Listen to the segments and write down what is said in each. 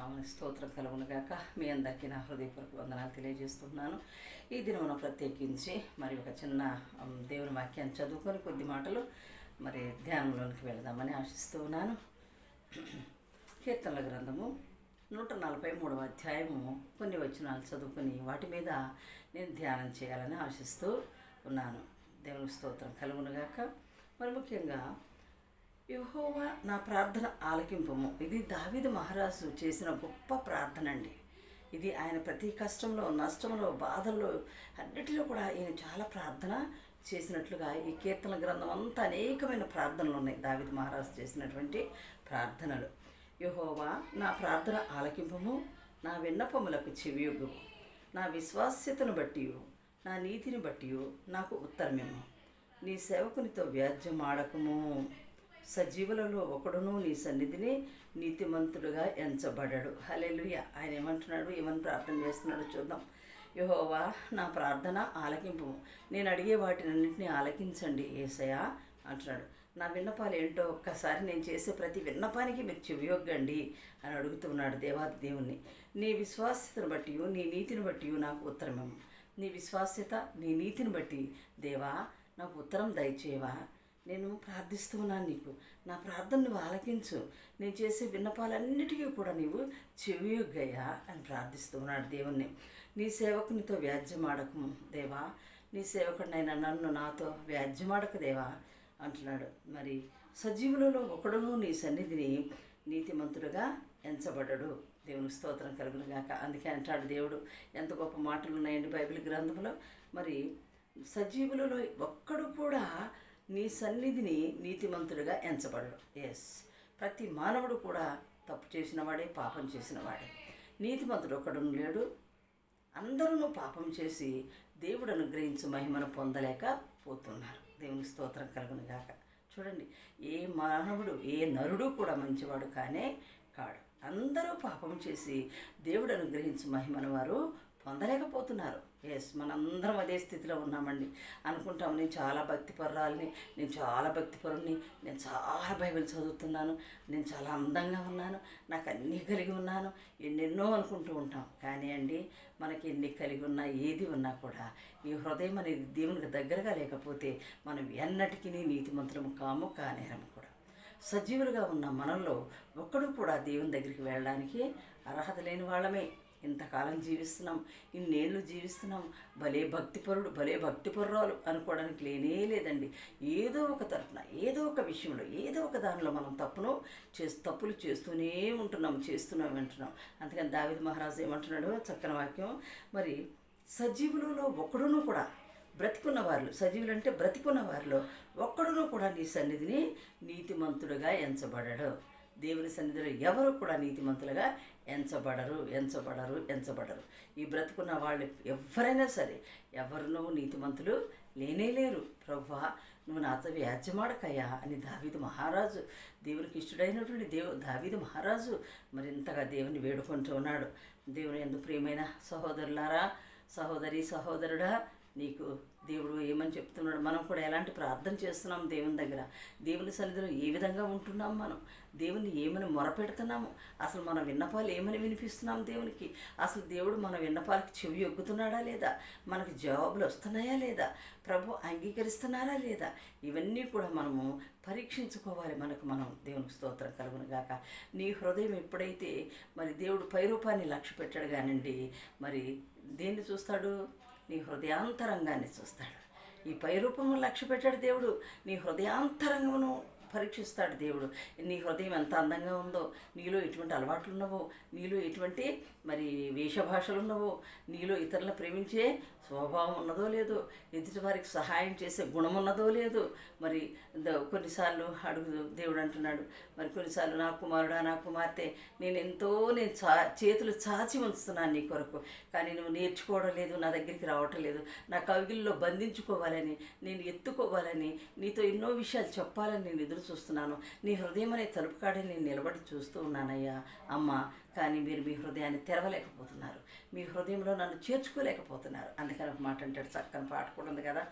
నామని స్తోత్రం కలుగునుగాక మీ అందరికీ నా హృదయపూర్వక వందనాలు తెలియజేస్తున్నాను. ఈ దినమున ప్రత్యేకించి మరి ఒక చిన్న దేవుని వాక్యాన్ని చదువుకొని కొద్ది మాటలు మరి ధ్యానంలోనికి వెళదామని ఆశిస్తూ ఉన్నాను. కీర్తనల గ్రంథము నూట నలభై మూడవ అధ్యాయము కొన్ని వచనాలు చదువుకొని వాటి మీద నేను ధ్యానం చేయాలని ఆశిస్తూ ఉన్నాను. దేవుని స్తోత్రం కలుగునుగాక మరి ముఖ్యంగా యహోవా నా ప్రార్థన ఆలకింపము. ఇది దావిద మహారాజు చేసిన గొప్ప ప్రార్థన అండి ఇది ఆయన ప్రతి కష్టంలో నష్టంలో బాధల్లో అన్నిటిలో కూడా ఈయన చాలా ప్రార్థన చేసినట్లుగా ఈ కీర్తన గ్రంథం అంతా అనేకమైన ప్రార్థనలు ఉన్నాయి దావిద మహారాజు చేసినటువంటి ప్రార్థనలు. యహోవా నా ప్రార్థన ఆలకింపము నా విన్నపములకు చెవియొగ్గు నా విశ్వాస్యతను బట్టి నా నీతిని బట్టి నాకు ఉత్తరమేమో నీ సేవకునితో వ్యాజ్యమాడకము. సజీవులలో ఒకడును నీ సన్నిధిని నీతిమంతుడుగా ఎంచబడడు. హలెలుయ ఆయన ఏమంటున్నాడు? ఏమని ప్రార్థన చేస్తున్నాడో చూద్దాం. యహోవా నా ప్రార్థన ఆలకింపు. నేను అడిగే వాటినన్నింటినీ ఆలకించండి ఏసయా అంటున్నాడు. నా విన్నపాలు ఏంటో ఒక్కసారి నేను చేసే ప్రతి విన్నపానికి మీరు చెవియొగ్గండి అని అడుగుతున్నాడు దేవాది దేవుణ్ణి. నీ విశ్వాస్యతను బట్టి నీ నీతిని బట్టి నాకు ఉత్తరమేమో నీ విశ్వాస్యత నీ నీతిని బట్టి దేవా నాకు ఉత్తరం దయచేవా నేను ప్రార్థిస్తున్నాను నీకు. నా ప్రార్థన నువ్వు ఆలకించు. నేను చేసే విన్నపాలన్నిటికీ కూడా నీవు చెవియొగ్గయ్యా అని ప్రార్థిస్తూ ఉన్నాడు దేవుణ్ణి. నీ సేవకునితో వ్యాజ్యమాడకు దేవా. నీ సేవకుడినైనా నన్ను నాతో వ్యాజ్యమాడక దేవా అంటున్నాడు. మరి సజీవులలో ఒకడును నీ సన్నిధిని నీతిమంతుడుగా ఎంచబడడు దేవుని స్తోత్రం కలుగును గాక. అందుకే అంటాడు దేవుడు ఎంత గొప్ప మాటలు ఉన్నాయండి బైబిల్ గ్రంథంలో. మరి సజీవులలో ఒక్కడు కూడా నీ సన్నిధిని నీతిమంతుడిగా ఎంచబడరు ఎస్ ప్రతి మానవుడు కూడా తప్పు చేసిన వాడే పాపం చేసిన వాడే. నీతిమంతుడు ఒకడు లేడు. అందరూ పాపం చేసి దేవుడు అనుగ్రహించి మహిమను పొందలేకపోతున్నారు దేవుని స్తోత్రం కలుగును గాక. చూడండి ఏ మానవుడు ఏ నరుడు కూడా మంచివాడు కానే కాడు. అందరూ పాపం చేసి దేవుడు అనుగ్రహించి మహిమను వారు పొందలేకపోతున్నారు. ఎస్ మనందరం అదే స్థితిలో ఉన్నామండి. అనుకుంటాం నేను చాలా భక్తిపరురాలని నేను చాలా భక్తిపరుని నేను చాలా బైబిల్ చదువుతున్నాను నేను చాలా అందంగా ఉన్నాను నాకు అన్నీ కలిగి ఉన్నాను ఎన్నెన్నో అనుకుంటూ ఉంటాం. కానీ అండి మనకి ఎన్ని కలిగి ఉన్నా ఏది ఉన్నా కూడా ఈ హృదయం అనేది దేవునికి దగ్గరగా లేకపోతే మనం ఎన్నటికీ నీతిమంతులము కాము కానేరము కూడా. సజీవులుగా ఉన్న మనల్లో ఒక్కడు కూడా దేవుని దగ్గరికి వెళ్ళడానికి అర్హత లేని వాళ్ళమే. ఇంతకాలం జీవిస్తున్నాం ఇన్నేళ్ళు జీవిస్తున్నాం భలే భక్తిపరుడు భలే భక్తిపరురాలు అనుకోవడానికి లేనే లేదండి. ఏదో ఒక తరఫున ఏదో ఒక విషయంలో ఏదో ఒక దానిలో మనం తప్పును చేసి తప్పులు చేస్తూనే ఉంటున్నాం చేస్తున్నాం వింటున్నాం. అందుకని దావిద్ మహారాజు ఏమంటున్నాడు చక్కని వాక్యం. మరి సజీవులలో ఒకడును కూడా బ్రతికున్న వారిలో సజీవులు అంటే బ్రతికున్న వారిలో ఒక్కడును కూడా నీ సన్నిధిని నీతిమంతుడుగా ఎంచబడడు. దేవుని సన్నిధిలో ఎవరు కూడా నీతిమంతులుగా ఎంచబడరు ఎంచబడరు ఎంచబడరు. ఈ బ్రతుకున్న వాళ్ళు ఎవరైనా సరే ఎవరినో నీతిమంతులు లేనే లేరు. నువ్వు నాతో వ్యాజ్యమాడకయ్యా అని దావీదు మహారాజు దేవునికి ఇష్టడైనటువంటి దేవు దావీదు మహారాజు మరింతగా దేవుని వేడుకుంటూ ఉన్నాడు. దేవుని ఎందు ప్రియమైన సహోదరులారా సహోదరి సహోదరుడా నీకు దేవుడు ఏమని చెప్తున్నాడు? మనం కూడా ఎలాంటి ప్రార్థన చేస్తున్నాం దేవుని దగ్గర? దేవుని సన్నిధిలో ఏ విధంగా ఉంటున్నాం మనం? దేవుని ఏమని మొరపెడుతున్నాము? అసలు మన విన్నపాలు ఏమని వినిపిస్తున్నాం దేవునికి? అసలు దేవుడు మన విన్నపాలకి చెవి ఒగ్గుతున్నాడా లేదా? మనకు జవాబులు వస్తున్నాయా లేదా? ప్రభు అంగీకరిస్తున్నారా లేదా? ఇవన్నీ కూడా మనము పరీక్షించుకోవాలి మనకు. మనం దేవునికి స్తోత్రం కలుగును గాక. నీ హృదయం ఎప్పుడైతే మరి దేవుడు పై రూపాన్ని లక్ష్య పెట్టాడు కానండి మరి దేన్ని చూస్తాడు? నీ హృదయాంతరంగాన్ని చూస్తాడు. ఈ పైరూపము లక్ష్య పెట్టాడు దేవుడు. నీ హృదయాంతరంగమును పరీక్షిస్తాడు దేవుడు. నీ హృదయం ఎంత అందంగా ఉందో నీలో ఎటువంటి అలవాట్లు ఉన్నవో నీలో ఎటువంటి మరి వేషభాషలు ఉన్నవో నీలో ఇతరులను ప్రేమించే స్వభావం ఉన్నదో లేదో ఎదుటి వారికి సహాయం చేసే గుణం ఉన్నదో లేదో మరి కొన్నిసార్లు అడుగు దేవుడు అంటున్నాడు. మరి కొన్నిసార్లు నా కుమారుడా నా కుమార్తె నేను ఎంతో నేను చా చేతులు చాచి ఉంచుతున్నాను నీ కొరకు. కానీ నువ్వు నేర్చుకోవడం లేదు నా దగ్గరికి రావటం లేదు. నా కవిగిల్లో బంధించుకోవాలని నేను ఎత్తుకోవాలని నీతో ఎన్నో విషయాలు చెప్పాలని నేను ఎదురు చూస్తున్నాను. నీ హృదయం అనే తలుపు కాడి నేను నిలబడి చూస్తూ ఉన్నానయ్యా అమ్మ. కానీ మీరు మీ హృదయాన్ని తెరవలేకపోతున్నారు. మీ హృదయంలో నన్ను చేర్చుకోలేకపోతున్నారు. అందుకని ఒక మాట అంటాడు చక్కని పాట కూడా ఉంది కదా.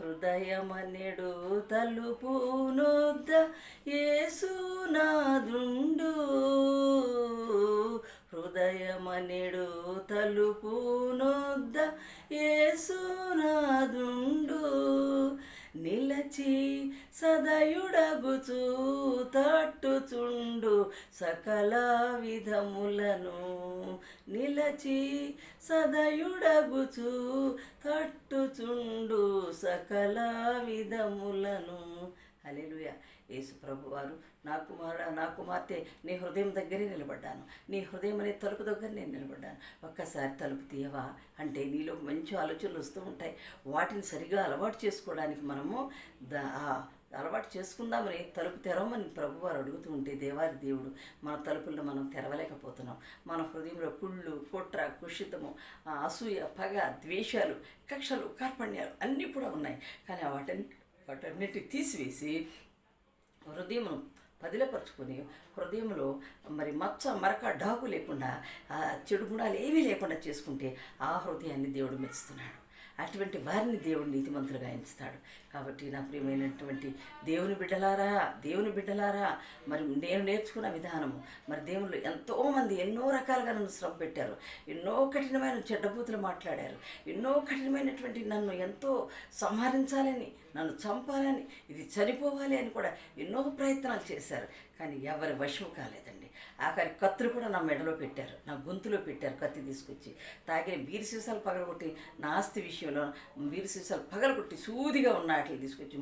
హృదయమనెడు తలుపు ఏసునాదుండు యేసునాదుండు హృదయమనెడు తలుపు ఏసునాదుండు నిలచి సదయుడగుచు తట్టుచుండు సకల విధములను నిలచి సదయుడగుచు తట్టుచుండు సకల విధములను. అలెలుయ యేసు ప్రభు వారు నా కుమార నా కుమార్తె నీ హృదయం దగ్గరే నిలబడ్డాను. నీ హృదయం అనే తలుపు దగ్గర నేను నిలబడ్డాను. ఒక్కసారి తలుపు తీయవా? అంటే నీలో మంచి ఆలోచనలు వస్తూ ఉంటాయి. వాటిని సరిగా అలవాటు చేసుకోవడానికి మనము దా అలవాటు చేసుకుందామని తలుపు తెరవమని ప్రభు వారు అడుగుతూ ఉంటే దేవాది దేవుడు మన తలుపుల్లో మనం తెరవలేకపోతున్నాం. మన హృదయంలో కుళ్ళు కుట్ర కుషితము అసూయ పగ ద్వేషాలు కక్షలు కార్పణ్యాలు అన్నీ కూడా ఉన్నాయి. కానీ వాటన్ని వాటన్నిటి తీసివేసి హృదయమును పదిలపరుచుకొని హృదయంలో మరి మచ్చ మరక డాకు లేకుండా చెడు గుణాలు ఏమీ లేకుండా చేసుకుంటే ఆ హృదయాన్ని దేవుడు మెచ్చుతున్నాడు. అటువంటి వారిని దేవుడు నీతిమంతులుగా ఎంచుతాడు. కాబట్టి నా ప్రియమైనటువంటి దేవుని బిడ్డలారా దేవుని బిడ్డలారా మరి నేను నేర్చుకున్న విధానము మరి దేవుళ్ళు ఎంతోమంది ఎన్నో రకాలుగా నన్ను శ్రమ పెట్టారు. ఎన్నో కఠినమైన చెడ్డబూతులు మాట్లాడారు. ఎన్నో కఠినమైనటువంటి నన్ను ఎంతో సంహరించాలని నన్ను చంపాలని ఇది చనిపోవాలి అని కూడా ఎన్నో ప్రయత్నాలు చేశారు. కానీ ఎవరి వశం కాలేదండి. ఆఖరి కత్తులు కూడా నా మెడలో పెట్టారు నా గొంతులో పెట్టారు కత్తి తీసుకొచ్చి. తాగిన వీరి సీసాలు పగలగొట్టి నా ఆస్తి విషయంలో బీరు సీసాలు పగలగొట్టి సూదిగా ఉన్న వాటిని తీసుకొచ్చి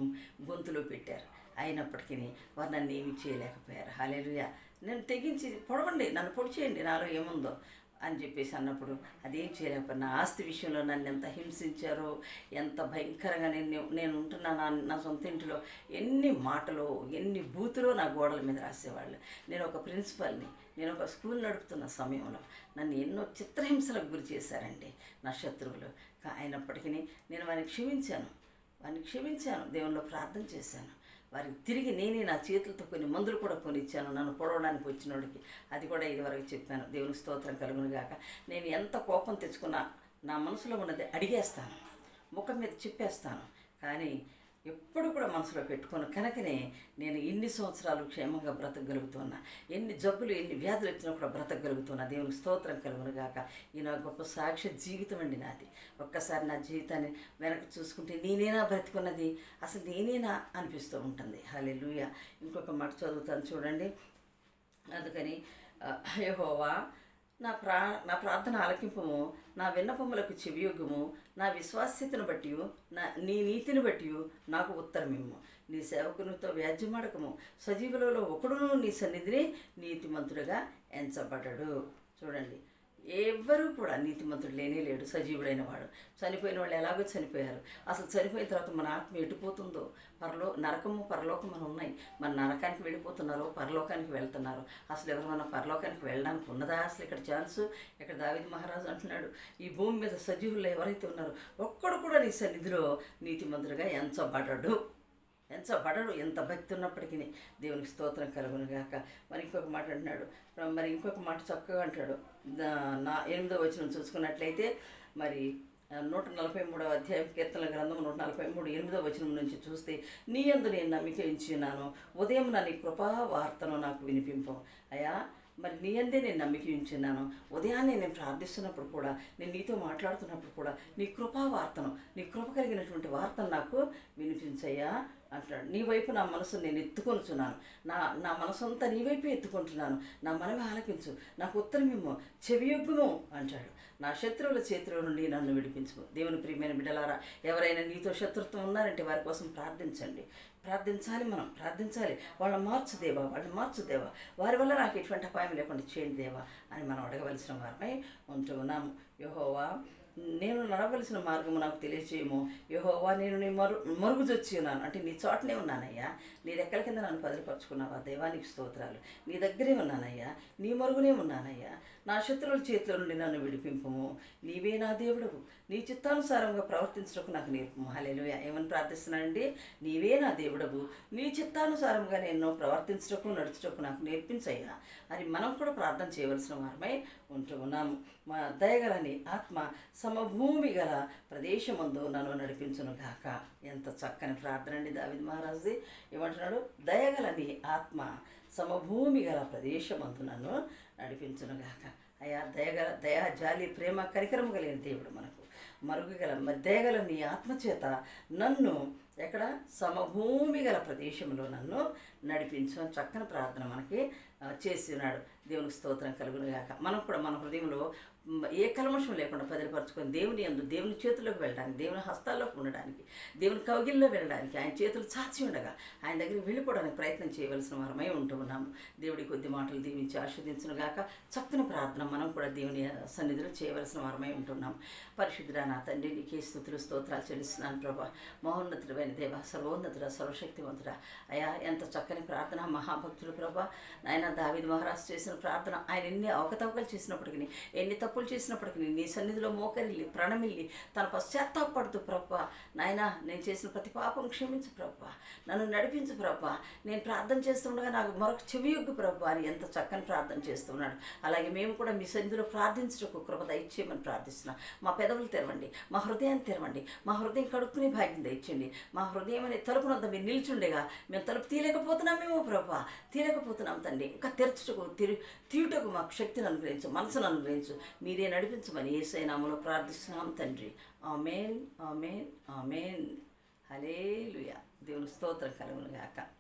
గొంతులో పెట్టారు. అయినప్పటికీ వారు నన్ను ఏమీ చేయలేకపోయారు. హాలేలుయా నేను తెగించి పొడవండి నన్ను పొడి చేయండి నాలో ఏముందో. అని చెప్పేసి అన్నప్పుడు అదేం చేయలేకపోయినా నా ఆస్తి విషయంలో నన్ను ఎంత హింసించారో ఎంత భయంకరంగా నేను నేను ఉంటున్నా నా నా సొంత ఇంటిలో ఎన్ని మాటలు ఎన్ని బూతులో నా గోడల మీద రాసేవాళ్ళు. నేను ఒక ప్రిన్సిపల్ని నేను ఒక స్కూల్ నడుపుతున్న సమయంలో నన్ను ఎన్నో చిత్రహింసలకు గురి చేశారండి నా శత్రువులు. అయినప్పటికీ నేను వారిని క్షమించాను వారిని క్షమించాను దేవునిలో ప్రార్థన చేశాను. వారికి తిరిగి నేనే నా చేతులతో కొన్ని మందులు కూడా కొనిచ్చాను. నన్ను పొడవడానికి వచ్చిన వాడికి. అది కూడా ఇదివరకు చెప్పాను. దేవుని స్తోత్రం కలుగును గాక నేను ఎంత కోపం తెచ్చుకున్నా నా మనసులో ఉన్నది అడిగేస్తాను. ముఖం మీద చెప్పేస్తాను. కానీ ఎప్పుడు కూడా మనసులో పెట్టుకున్న కనుకనే నేను ఎన్ని సంవత్సరాలు క్షేమంగా బ్రతకగలుగుతున్నా ఎన్ని జబ్బులు ఎన్ని వ్యాధులు వచ్చినా కూడా బ్రతకగలుగుతున్నా దేవునికి స్తోత్రం కలుగును గాక. ఈ నా గొప్ప సాక్ష్య జీవితం అండి నాది. ఒక్కసారి నా జీవితాన్ని వెనక్కి చూసుకుంటే నేనేనా బ్రతికున్నది? అసలు నేనేనా అనిపిస్తూ ఉంటుంది. హల్లెలూయా. ఇంకొక మాట చదువుతాను చూడండి. అందుకని యహోవా నా ప్రా నా ప్రార్థన ఆలకింపము నా విన్నపములకు చెవియొగ్గుము నా విశ్వాస్యతను బట్టి నా నీ నీతిని బట్టి నాకు ఉత్తరమిమ్ము. నీ సేవకునితో వ్యాజ్యమాడకము. సజీవులలో ఒకడును నీ సన్నిధిని నీతిమంతుడుగా ఎంచబడ్డాడు. చూడండి. ఎవ్వరూ కూడా నీతిమంతుడు లేనే లేడు సజీవుడైన వాడు. చనిపోయిన వాళ్ళు ఎలాగో చనిపోయారు. అసలు చనిపోయిన తర్వాత మన ఆత్మ ఎటుపోతుందో పరలో నరకము పరలోకం అని ఉన్నాయి. మన నరకానికి వెళ్ళిపోతున్నారో పరలోకానికి వెళ్తున్నారు? అసలు ఎవరైనా పరలోకానికి వెళ్ళడానికి ఉన్నదా? అసలు ఇక్కడ ఛాన్స్ ఇక్కడ దావిది మహారాజు అంటున్నాడు ఈ భూమి మీద సజీవులు ఎవరైతే ఉన్నారో ఒక్కడు కూడా నీ సన్నిధిలో నీతిమంతుడుగా ఎంచబడ్డాడు ఎంచబడడు ఎంత భక్తి ఉన్నప్పటికీ దేవునికి స్తోత్రం కలుగును గాక మరి ఇంకొక మాట అంటున్నాడు. మరి ఇంకొక మాట చక్కగా అంటాడు. నా ఎనిమిదో వచనం చూసుకున్నట్లయితే మరి నూట నలభై మూడవ అధ్యాయం కీర్తన గ్రంథం నూట నలభై మూడు ఎనిమిదో వచనం నుంచి చూస్తే నీ యందు నేను నమ్మిక ఉంచున్నాను ఉదయం నా నీ కృపా వార్తను నాకు వినిపింపు. అయ్యా మరి నీ అందే నేను నమ్మిక ఉంచున్నాను ఉదయాన్నే నేను ప్రార్థిస్తున్నప్పుడు కూడా నేను నీతో మాట్లాడుతున్నప్పుడు కూడా నీ కృపా వార్తను నీ కృప కలిగినటువంటి వార్తను నాకు వినిపించయ్యా. అంటున్నాడు. నీ వైపు నా మనసు నేను ఎత్తుకొనుచున్నాను. నా నా మనసు అంతా నీ వైపు ఎత్తుకుంటున్నాను. నా మనవి ఆలకించు. నాకు ఉత్తరమేమో చెవియొగ్గుము. అంటాడు. నా శత్రువుల చేతిలో నుండి నన్ను విడిపించుకో దేవుని ప్రియమైన బిడ్డలారా ఎవరైనా నీతో శత్రుత్వం ఉన్నారంటే వారి కోసం ప్రార్థించండి. ప్రార్థించాలి మనం. ప్రార్థించాలి. వాళ్ళ మార్చు దేవా. వాళ్ళని మార్చు దేవా. వారి వల్ల నాకు ఎటువంటి అపాయం లేకుండా చేయండి దేవా అని మనం అడగవలసిన వారమై ఉంటూ ఉన్నాము. యహోవా నేను నడవలసిన మార్గము నాకు తెలియచేయము. యహోవా నేను నీ మరు మరుగుజొచ్చి ఉన్నాను అంటే నీ చోటనే ఉన్నానయ్యా. నీ రెక్కల కింద నన్ను పదిలిపరుచుకున్నావా? దైవానికి స్తోత్రాలు. నీ దగ్గరే ఉన్నానయ్యా. నీ మరుగునే ఉన్నానయ్యా. నా శత్రువుల చేతిలో నుండి నన్ను విడిపింపము. నీవే నా దేవుడవు. నీ చిత్తానుసారంగా ప్రవర్తించడానికి నాకు నేర్పము. హల్లెలూయా. ఏమని ప్రార్థిస్తున్నానండి నీవే నా దేవుడవు. నీ చిత్తానుసారంగా నేను ప్రవర్తించటకు నడుచుటకు నాకు నేర్పించయ్యా. అని మనం కూడా ప్రార్థన చేయవలసిన వారమై ఉంటూ ఉన్నాము. మా దయగలని ఆత్మ సమభూమి గల ప్రదేశమందు నన్ను నడిపించును గాక. ఎంత చక్కని ప్రార్థన అండి దావిద్ మహారాజుది. ఏమంటున్నాడు? దయగలని ఆత్మ సమభూమి గల ప్రదేశమందు నన్ను నడిపించునుగాక. అయా దయగల దయా జాలి ప్రేమ కరికరము కలిగిన దేవుడు మనకు. మరుగుగల దయగల నీ ఆత్మచేత నన్ను ఎక్కడ? సమభూమి గల ప్రదేశంలో నన్ను నడిపించు అని చక్కని ప్రార్థన మనకి చేస్తున్నాడు చేసి ఉన్నాడు. దేవునికి స్తోత్రం కలుగునుగాక మనం కూడా మన హృదయంలో ఏ కల్మషం లేకుండా పదిలిపరచుకొని దేవుని అందు దేవుని చేతుల్లోకి వెళ్ళడానికి దేవుని హస్తాల్లోకి ఉండడానికి దేవుని కౌగిల్లో వెళ్ళడానికి ఆయన చేతులు చాచి ఉండగా ఆయన దగ్గరికి వెళ్ళిపోవడానికి ప్రయత్నం చేయవలసిన వారమై ఉంటూ ఉన్నాము. దేవుడి కొద్ది మాటలు దీవించి ఆస్వాదించును గాక. చక్కని ప్రార్థన మనం కూడా దేవుని సన్నిధిలో చేయవలసిన వారమై ఉంటున్నాం పరిశుద్ధుడా నా తండ్రి నీకే స్థుతులు స్తోత్రాలు చెల్లిస్తున్నాను ప్రభా. మహోన్నతుడైన దేవ సర్వోన్నతుడ సర్వశక్తివంతుడ అయా ఎంత చక్కని ప్రార్థన మహాభక్తుడు ప్రభా నాయన దావిద్ మహారాజు చేసిన ప్రార్థన ఆయన ఎన్ని అవకతవకలు చేసినప్పటికీ ఎన్ని తప్పులు చేసినప్పటికీ నీ సన్నిధిలో మోకరిల్లి ప్రణమిల్లి తన పశ్చాత్తాపడుతూ ప్రభా నాయన నేను చేసిన ప్రతి పాపం క్షమించు ప్రభా నన్ను నడిపించు ప్రభా నేను ప్రార్థన చేస్తుండగా నాకు మరొక చెవియొగ్గు ప్రభు ప్రభా అని ఎంత చక్కని ప్రార్థన చేస్తున్నాడు. అలాగే మేము కూడా మీ సన్నిధిలో ప్రార్థించటకు కృప దయచేయమని ప్రార్థిస్తున్నాం. మా పెదవులు తెరవండి మా హృదయాన్ని తెరవండి మా హృదయం కడుక్కునే భాగ్యం దయచేయండి. మా హృదయం అనే తలుపునంత మీరు నిల్చుండేగా మేము తలుపు తీయలేకపోతున్నామేమో ప్రభా. తీయలేకపోతున్నాం తండ్రి. ఇంకా తెరచుటకు తిరు తీయుటకు మాకు శక్తిని అనుగ్రహించు మనసును అనుగ్రహించు. మీరే నడిపించమని ఏసై ప్రార్థిస్తున్నాం తండ్రి. Amen amen amen. హలే దేవుని స్తోత్రం కలుగును గాక.